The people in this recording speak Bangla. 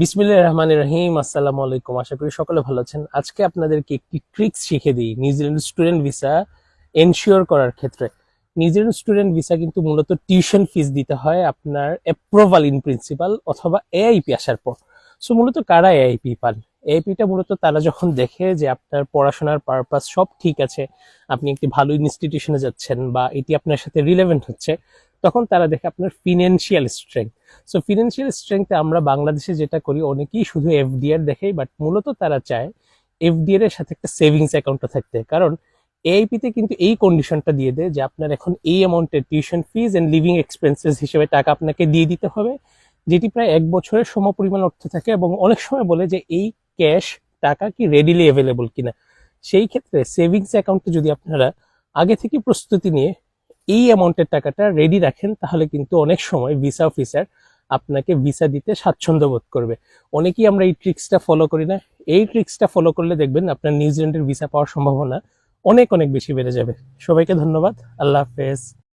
বিসমিল্লাহির রহমানির রহিম, আসসালামু আলাইকুম। আশা করি সকলে ভালো আছেন। আজকে আপনাদেরকে একটি ট্রিক্স শিখে দিই নিউজিল্যান্ড স্টুডেন্ট ভিসা এনশিওর করার ক্ষেত্রে। নিউজিল্যান্ড স্টুডেন্ট ভিসা কিন্তু মূলত টিউশন ফিস দিতে হয় আপনার অ্যাপ্রুভাল ইন প্রিন্সিপাল অথবা এআইপি আসার পর। সো মূলত কারা এআইপি পান? এআইপিটা মূলত তারা যখন দেখে যে আপনার পড়াশোনার পারপাস সব ঠিক আছে, আপনি একটি ভালো ইনস্টিটিউশনে যাচ্ছেন বা এটি আপনার সাথে রিলেভেন্ট হচ্ছে তখন তারা দেখে আপনার ফিনান্সিয়াল স্ট্রেংথ সো ফিনান্সিয়াল স্ট্রেংথে আমরা বাংলাদেশে যেটা করি, অনেকেই শুধু এফডিআর দেখেই বাট মূলত তারা চায় এফডিআর এর সাথে একটা সেভিংস অ্যাকাউন্টটা থাকতে। কারণ এআইপি তে কিন্তু এই কন্ডিশনটা দিয়ে দেয় যে আপনার এখন এই অ্যামাউন্টের tuition fees and living expenses হিসেবে টাকা আপনাকে দিয়ে দিতে হবে, যেটি প্রায় এক বছরের সমপরিমাণ অর্থ থাকে এবং অনেক সময় বলে যে এই ক্যাশ টাকা কি রেডিলি অ্যাভেলেবল কিনা। সেই ক্ষেত্রে সেভিংস অ্যাকাউন্টে যদি আপনারা আগে থেকে প্রস্তুতি নিয়ে এই অ্যামাউন্টের টাকাটা রেডি রাখেন, তাহলে কিন্তু অনেক সময় ভিসা অফিসার আপনাকে ভিসা দিতে স্বাচ্ছন্দ্য বোধ করবে। অনেকেই আমরা এই ট্রিক্সটা ফলো করি না। এই ট্রিক্সটা ফলো করলে দেখবেন আপনার নিউজিল্যান্ডের ভিসা পাওয়ার সম্ভাবনা অনেক অনেক বেশি বেড়ে যাবে। সবাইকে ধন্যবাদ। আল্লাহ হাফেজ।